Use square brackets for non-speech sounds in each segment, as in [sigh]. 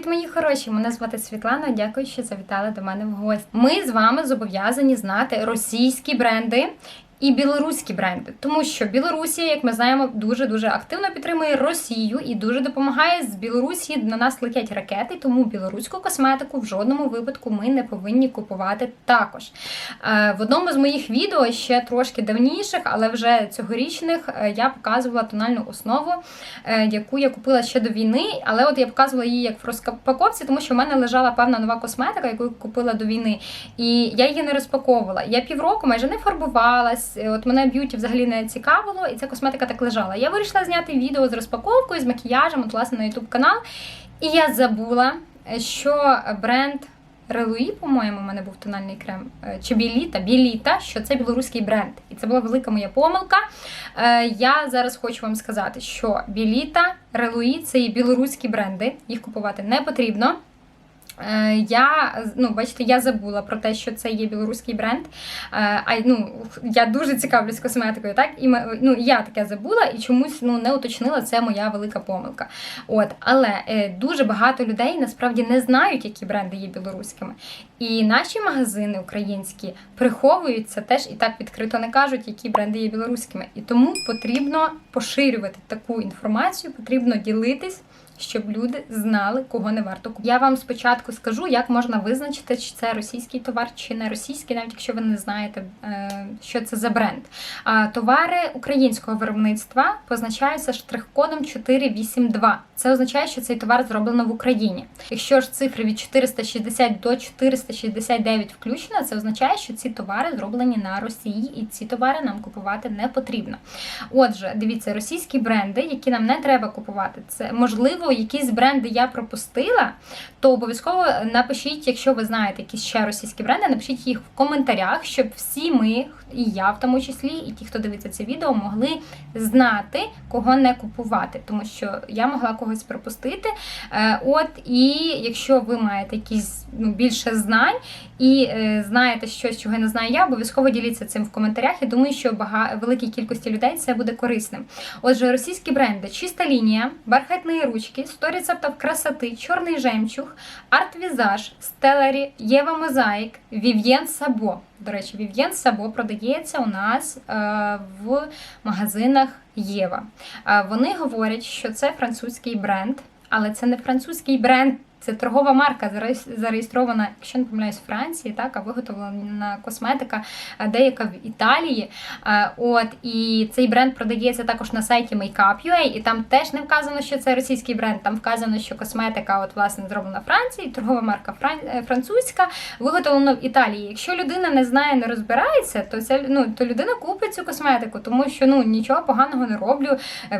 Привіт, мої хороші! Мене звати Світлана. Дякую, що завітали до мене в гості. Ми з вами зобов'язані знати російські бренди. І білоруські бренди, тому що Білорусія, як ми знаємо, дуже дуже активно підтримує Росію і дуже допомагає з Білорусі. На нас летять ракети, тому білоруську косметику в жодному випадку ми не повинні купувати також. Е, В одному з моїх відео ще трошки давніших, але вже цьогорічних, е, я показувала тональну основу, е, яку я купила ще до війни. Але от я показувала її як в розпаковці, тому що в мене лежала певна нова косметика, яку я купила до війни, і я її не розпаковувала. Я півроку майже не фарбувалась. От мене б'юті взагалі не цікавило, і ця косметика так лежала. Я вирішила зняти відео з розпаковкою, з макіяжем, от власне на YouTube канал. І я забула, що бренд Релуї, по-моєму, у мене був тональний крем, е, чи Біліта, Біліта, що це білоруський бренд. І це була велика моя помилка. Е, Я зараз хочу вам сказати, що Біліта, Релуї це і білоруські бренди, їх купувати не потрібно. Е, Я ну, бачите, я забула про те, що це є білоруський бренд. Е, А ну я дуже цікавлюсь косметикою, так і ну я таке забула і чомусь ну не уточнила. Це моя велика помилка. От, але е, дуже багато людей насправді не знають, які бренди є білоруськими. І наші магазини українські приховуються теж і так відкрито не кажуть, які бренди є білоруськими. І тому потрібно поширювати таку інформацію, потрібно ділитись щоб люди знали, кого не варто купувати. Я вам спочатку скажу, як можна визначити, чи це російський товар, чи не російський, навіть якщо ви не знаєте, е, що це за бренд. А Товари українського виробництва позначаються штрих-кодом 482. Це означає, що цей товар зроблено в Україні. Якщо ж цифри від 460 до 469 включно, це означає, що ці товари зроблені на Росії, і ці товари нам купувати не потрібно. Отже, дивіться, російські бренди, які нам не треба купувати, це можливо, якісь бренди я пропустила, то обов'язково напишіть, якщо ви знаєте якісь ще російські бренди, напишіть їх в коментарях, щоб всі ми, і я в тому числі, і ті, хто дивиться це відео, могли знати, кого не купувати, тому що я могла когось пропустити. Е, От, і якщо ви маєте якісь ну, більше знань і е, знаєте щось, чого не знаю я, обов'язково діліться цим в коментарях. Я думаю, що бага... великій кількості людей це буде корисним. Отже, російські бренди чиста лінія, бархатні ручки, 100 рецептів красоти, чорний жемчуг, арт-візаж, стелері, Єва Мозаїк, Вів'єн Сабо. До речі, Вів'єн Сабо продається у нас е, в магазинах Єва. Е, вони говорять, що це французький бренд, але це не французький бренд. Це торгова марка, зареєс- зареєстрована, якщо не помиляюсь, в Франції, так, а виготовлена косметика е, деяка в Італії. Е, От і цей бренд продається також на сайті Makeup.ua, і там теж не вказано, що це російський бренд. Там вказано, що косметика, от власне, зроблена Франції, торгова марка е, французька, виготовлена в Італії. Якщо людина не знає, не розбирається, то це ну то людина купить цю косметику, тому що ну нічого поганого не роблю.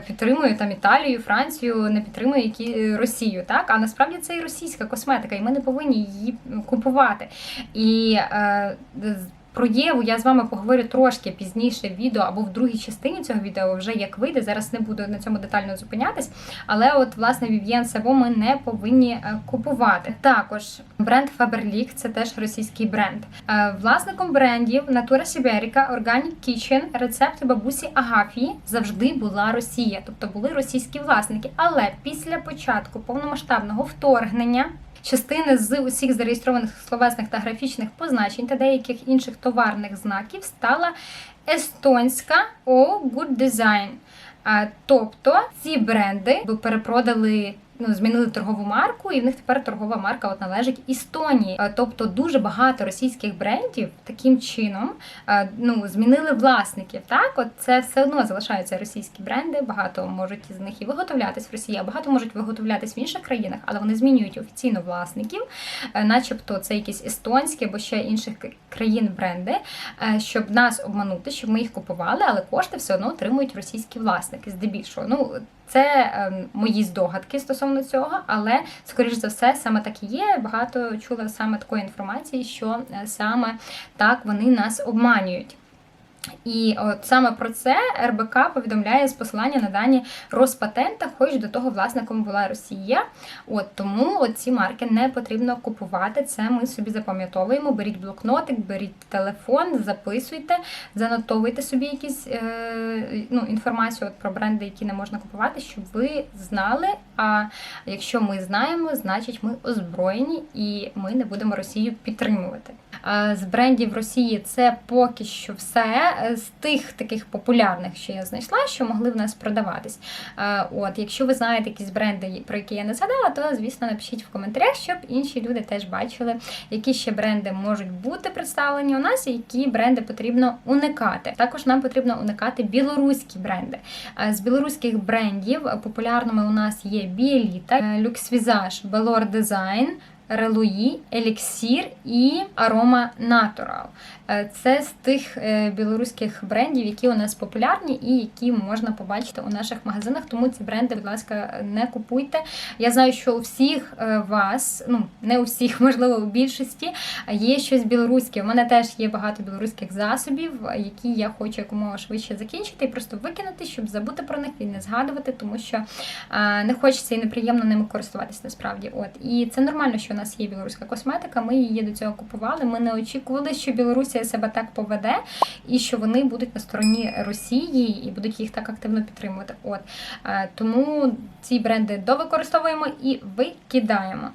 Підтримую там Італію, Францію, не підтримую які Росію. Так, а насправді це і російська косметика, і ми не повинні її купувати. І е, про Єву я з вами поговорю трошки пізніше в відео або в другій частині цього відео, вже як вийде. Зараз не буду на цьому детально зупинятись. Але от власне Vivien Savo ми не повинні е, купувати. Також бренд Faberlic – це теж російський бренд. Е, Власником брендів Natura Siberica, Organic Kitchen, рецепти бабусі Агафії завжди була Росія, тобто були російські власники. Але після початку повномасштабного вторгнення. Частини з усіх зареєстрованих словесних та графічних позначень та деяких інших товарних знаків стала естонська О Good Design. А, тобто ці бренди перепродали. Ну, змінили торгову марку, і в них тепер торгова марка от належить Естонії. Тобто дуже багато російських брендів таким чином ну, змінили власників. Так, от це все одно залишаються російські бренди. Багато можуть з них і виготовлятись в Росії, а багато можуть виготовлятись в інших країнах, але вони змінюють офіційно власників, е, начебто це якісь естонські або ще інших країн бренди, е, щоб нас обманути, щоб ми їх купували, але кошти все одно отримують російські власники. Здебільшого. Ну це ем, мої здогадки стосовно цього, але скоріш за все саме так і є. Багато чула саме такої інформації, що е, саме так вони нас обманюють. І от саме про це РБК повідомляє з посилання на дані Роспатента, хоч до того власником була Росія. От тому ці марки не потрібно купувати. Це ми собі запам'ятовуємо. Беріть блокнотик, беріть телефон, записуйте, занотовуйте собі якісь е, ну, інформацію от про бренди, які не можна купувати, щоб ви знали. А якщо ми знаємо, значить ми озброєні і ми не будемо Росію підтримувати. Е, З брендів Росії це поки що все Е, з тих таких популярних, що я знайшла, що могли в нас продаватись. Е, От, якщо ви знаєте якісь бренди, про які я не згадала, то звісно напишіть в коментарях, щоб інші люди теж бачили, які ще бренди можуть бути представлені у нас, і які бренди потрібно уникати. Також нам потрібно уникати білоруські бренди. З білоруських брендів популярними у нас є Біеліта, Люкс Візаж, Белор Дизайн. Релуї, Еліксір і Арома Натурал. Е, Це з тих е, білоруських брендів, які у нас популярні і які можна побачити у наших магазинах. Тому ці бренди, будь ласка, не купуйте. Я знаю, що у всіх е, вас, ну не у всіх, [laughs] можливо, у більшості є щось білоруське. У мене теж є багато білоруських засобів, які я хочу якомога швидше закінчити і просто викинути, щоб забути про них і не згадувати, тому що не хочеться і неприємно ними користуватись насправді. От і це нормально, що нас є білоруська косметика. Ми її до цього купували. Ми не очікували, що Білорусія себе так поведе, і що вони будуть на стороні Росії і будуть їх так активно підтримувати. От е, тому ці бренди довикористовуємо і викидаємо.